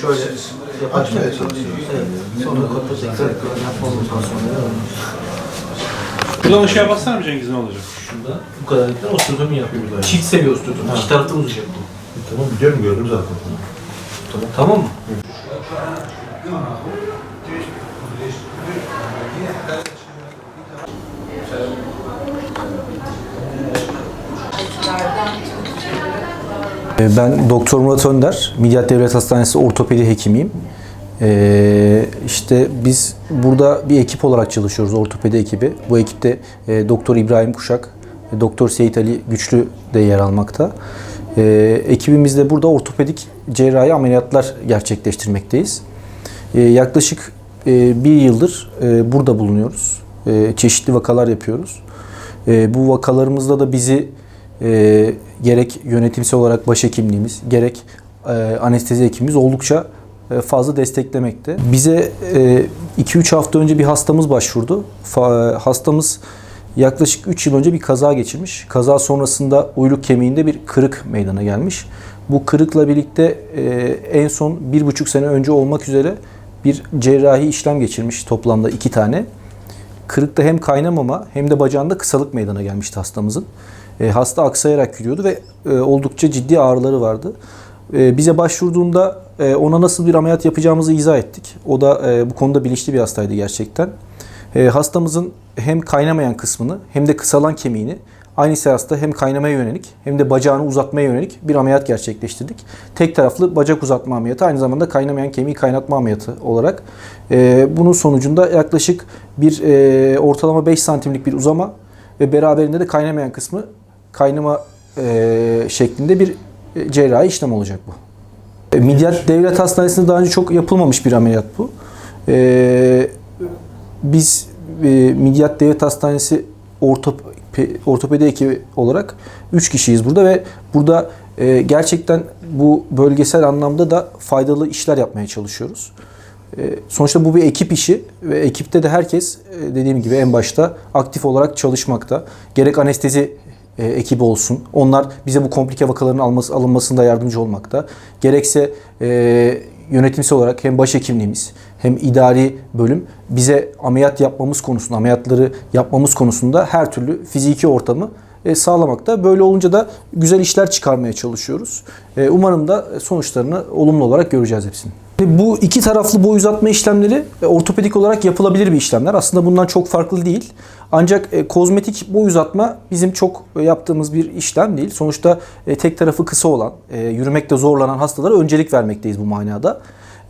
Şöyle açmaya çalışıyoruz. Sonra kapı tekrar yapmamızdan sonra Şuradan ışığa bassana mı Cengiz ne olacak? şurada bu kadarlıktan oturduğumu yapıyoruz böyle. Çift seviye oturdum. İki tarafta uzayacak bu. Tamam biliyorum gördüm zaten. Tamam. Tamam mı? Ee, Ben Doktor Murat Önder, Midyat Devlet Hastanesi ortopedi hekimiyim. Ee, işte biz burada bir ekip olarak çalışıyoruz, ortopedi ekibi. Bu ekipte e, Doktor İbrahim Kuşak, e, Doktor Seyit Ali Güçlü de yer almakta. Ee, ekibimizde burada ortopedik cerrahi ameliyatlar gerçekleştirmekteyiz. Ee, yaklaşık e, bir yıldır e, burada bulunuyoruz. E, çeşitli vakalar yapıyoruz. E, bu vakalarımızda da bizi e, gerek yönetimsel olarak başhekimliğimiz, gerek e, anestezi ekibimiz oldukça e, fazla desteklemekte. Bize 2-3 hafta önce bir hastamız başvurdu. Fa- hastamız yaklaşık 3 yıl önce bir kaza geçirmiş. Kaza sonrasında uyluk kemiğinde bir kırık meydana gelmiş. Bu kırıkla birlikte e, en son 1,5 sene önce olmak üzere bir cerrahi işlem geçirmiş toplamda 2 tane. Kırıkta hem kaynamama hem de bacağında kısalık meydana gelmişti hastamızın. E, hasta aksayarak yürüyordu ve e, oldukça ciddi ağrıları vardı. E, bize başvurduğunda e, ona nasıl bir ameliyat yapacağımızı izah ettik. O da e, bu konuda bilinçli bir hastaydı gerçekten. E, hastamızın hem kaynamayan kısmını hem de kısalan kemiğini aynı seansta hem kaynamaya yönelik hem de bacağını uzatmaya yönelik bir ameliyat gerçekleştirdik. Tek taraflı bacak uzatma ameliyatı aynı zamanda kaynamayan kemiği kaynatma ameliyatı olarak. E, bunun sonucunda yaklaşık bir e, ortalama 5 santimlik bir uzama ve beraberinde de kaynamayan kısmı kaynama e, şeklinde bir e, cerrahi işlem olacak bu. E, Midyat Devlet Hastanesi'nde daha önce çok yapılmamış bir ameliyat bu. E, biz e, Midyat Devlet Hastanesi ortop, ortopedi ekibi olarak 3 kişiyiz burada ve burada e, gerçekten bu bölgesel anlamda da faydalı işler yapmaya çalışıyoruz. E, Sonuçta bu bir ekip işi ve ekipte de herkes e, dediğim gibi en başta aktif olarak çalışmakta. Gerek anestezi e, ekibi olsun. Onlar bize bu komplike vakaların alması, alınmasında yardımcı olmakta. Gerekse e, yönetimsel olarak hem başhekimliğimiz hem idari bölüm bize ameliyat yapmamız konusunda, ameliyatları yapmamız konusunda her türlü fiziki ortamı e, sağlamakta. Böyle olunca da güzel işler çıkarmaya çalışıyoruz. E, Umarım da sonuçlarını olumlu olarak göreceğiz hepsini. Bu iki taraflı boy uzatma işlemleri e, ortopedik olarak yapılabilir bir işlemler. Aslında bundan çok farklı değil. Ancak e, kozmetik boy uzatma bizim çok e, yaptığımız bir işlem değil. Sonuçta e, tek tarafı kısa olan, e, yürümekte zorlanan hastalara öncelik vermekteyiz bu manada.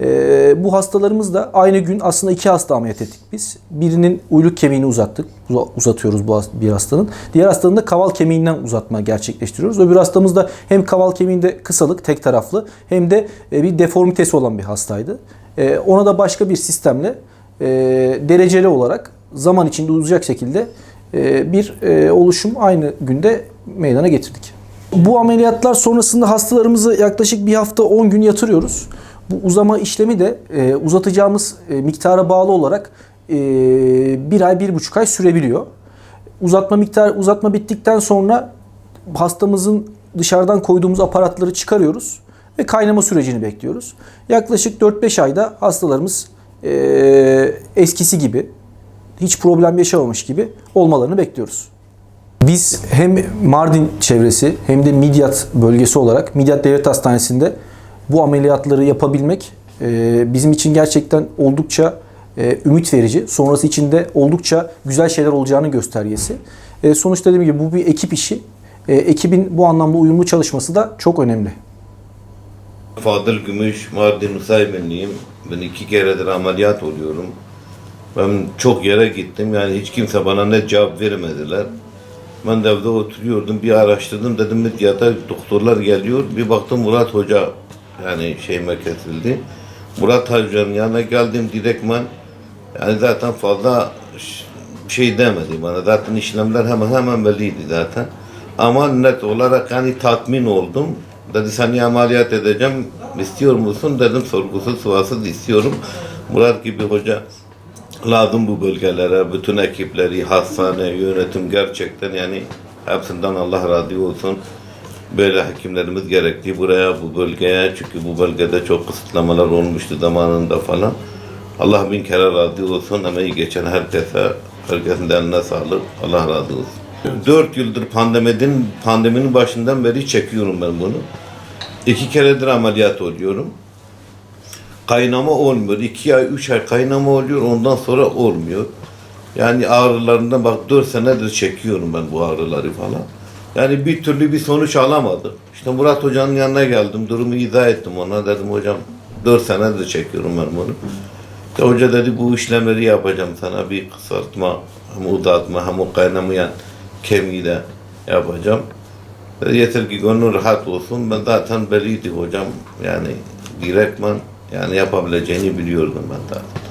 E, bu hastalarımız da aynı gün aslında iki hasta ameliyat ettik biz. Birinin uyluk kemiğini uzattık. Uza- Uzatıyoruz bu bir hastanın. Diğer hastanın da kaval kemiğinden uzatma gerçekleştiriyoruz. Öbür hastamız da hem kaval kemiğinde kısalık tek taraflı hem de e, bir deformitesi olan bir hastaydı. E, Ona da başka bir sistemle e, dereceli olarak zaman içinde uzayacak şekilde e, bir e, oluşum aynı günde meydana getirdik. Bu ameliyatlar sonrasında hastalarımızı yaklaşık bir hafta 10 gün yatırıyoruz. Bu uzama işlemi de e, uzatacağımız e, miktara bağlı olarak e, bir ay, bir buçuk ay sürebiliyor. Uzatma miktar uzatma bittikten sonra hastamızın dışarıdan koyduğumuz aparatları çıkarıyoruz ve kaynama sürecini bekliyoruz. Yaklaşık 4-5 ayda hastalarımız e, eskisi gibi hiç problem yaşamamış gibi olmalarını bekliyoruz. Biz hem Mardin çevresi hem de Midyat bölgesi olarak Midyat Devlet Hastanesi'nde bu ameliyatları yapabilmek e, bizim için gerçekten oldukça e, ümit verici. Sonrası için de oldukça güzel şeyler olacağını göstergesi. E, Sonuçta dediğim gibi bu bir ekip işi. E, Ekibin bu anlamda uyumlu çalışması da çok önemli. Fadıl Gümüş, Mardin Usaybenliyim. Ben iki keredir ameliyat oluyorum. Ben çok yere gittim. Yani hiç kimse bana ne cevap vermediler. Ben de evde oturuyordum. Bir araştırdım. Dedim Midyat'a doktorlar geliyor. Bir baktım Murat Hoca yani şeyime kesildi. Murat Hoca'nın yanına geldim direktman. Yani zaten fazla şey demedi bana. Zaten işlemler hemen hemen belliydi zaten. Ama net olarak yani tatmin oldum. Dedi seni ameliyat edeceğim. istiyor musun? Dedim sorgusuz sualsız istiyorum. Murat gibi hoca lazım bu bölgelere, bütün ekipleri, hastane, yönetim gerçekten yani hepsinden Allah razı olsun. Böyle hekimlerimiz gerekti buraya, bu bölgeye. Çünkü bu bölgede çok kısıtlamalar olmuştu zamanında falan. Allah bin kere razı olsun. Emeği geçen herkese, herkesin de eline sağlık. Allah razı olsun. Dört yıldır pandeminin, pandeminin başından beri çekiyorum ben bunu. İki keredir ameliyat oluyorum. Kaynama olmuyor. İki ay, üç ay kaynama oluyor. Ondan sonra olmuyor. Yani ağrılarından bak dört senedir çekiyorum ben bu ağrıları falan. Yani bir türlü bir sonuç alamadım. İşte Murat Hoca'nın yanına geldim. Durumu izah ettim ona. Dedim hocam dört senedir çekiyorum ben bunu. İşte hoca dedi bu işlemleri yapacağım sana. Bir kısaltma, hem uzatma hem o kaynamayan kemiği de yapacağım. Dedi, Yeter ki gönlün rahat olsun. Ben zaten belliydi hocam. Yani direktman yani yapabileceğini biliyordum ben zaten.